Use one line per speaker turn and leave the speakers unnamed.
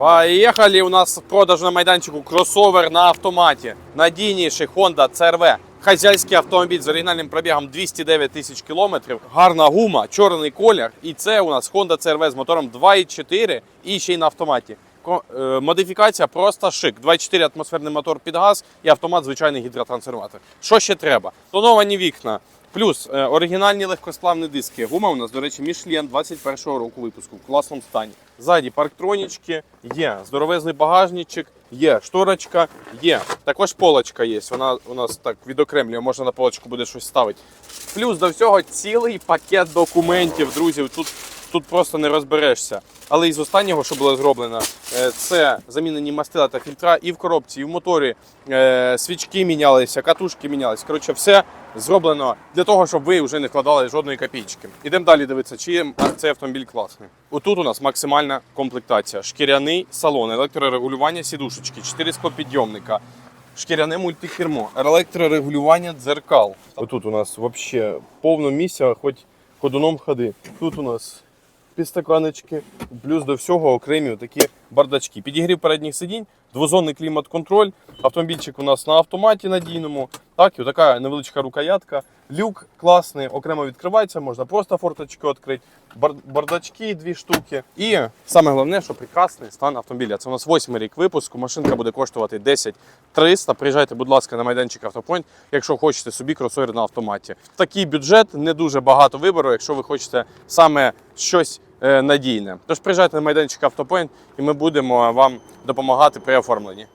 Поїхали! У нас в продажу на майданчику кросовер на автоматі. Надійніший Honda CRV. Хазяйський автомобіль з оригінальним пробігом 209 тисяч кілометрів. Гарна гума, чорний колір. І це у нас Honda CRV з мотором 2.4 і ще й на автоматі. Е, Модифікація просто шик. 2.4 атмосферний мотор під газ і автомат звичайний гідротрансформатор. Що ще треба? Тоновані вікна. Плюс е, оригінальні легкосплавні диски. Гума у нас, до речі, Michelin 21-го року випуску в класному стані. Ззаді парктронічки, є здоровезний багажничок, є шторочка, є. Також полочка є. Вона у нас так відокремлює, можна на полочку буде щось ставити. Плюс до всього цілий пакет документів, друзі. Тут, тут просто не розберешся. Але із останнього, що було зроблено, е, це замінені мастила та фільтра і в коробці, і в моторі. Е, Свічки мінялися, катушки мінялися. Коротше, все зроблено для того, щоб ви вже не вкладали жодної копійки. Ідемо далі дивитися, чи цей автомобіль класний. Отут у нас максимальна комплектація: шкіряний салон, електрорегулювання сідушечки, 4 склопідйомника, шкіряне мультикермо, електрорегулювання дзеркал. Отут у нас взагалі повно місця, хоч ходуном ходи. Тут у нас підстаканечки, плюс до всього окремі такі бардачки. Підігрів передніх сидінь, двозонний клімат-контроль. Автомобільчик у нас на автоматі надійному. Так, і така невеличка рукоятка. Люк класний, окремо відкривається, можна просто форточку відкрити. Бар- бардачки дві штуки. І саме головне, що прекрасний стан автомобіля. Це у нас восьмий рік випуску. Машинка буде коштувати 10 300. Приїжджайте, будь ласка, на майданчик Автопойнт, якщо хочете собі кросовер на автоматі. Такий бюджет, не дуже багато вибору, якщо ви хочете саме щось надійне. Тож приїжджайте на майданчик Автопойнт і ми будемо вам допомагати при оформленні.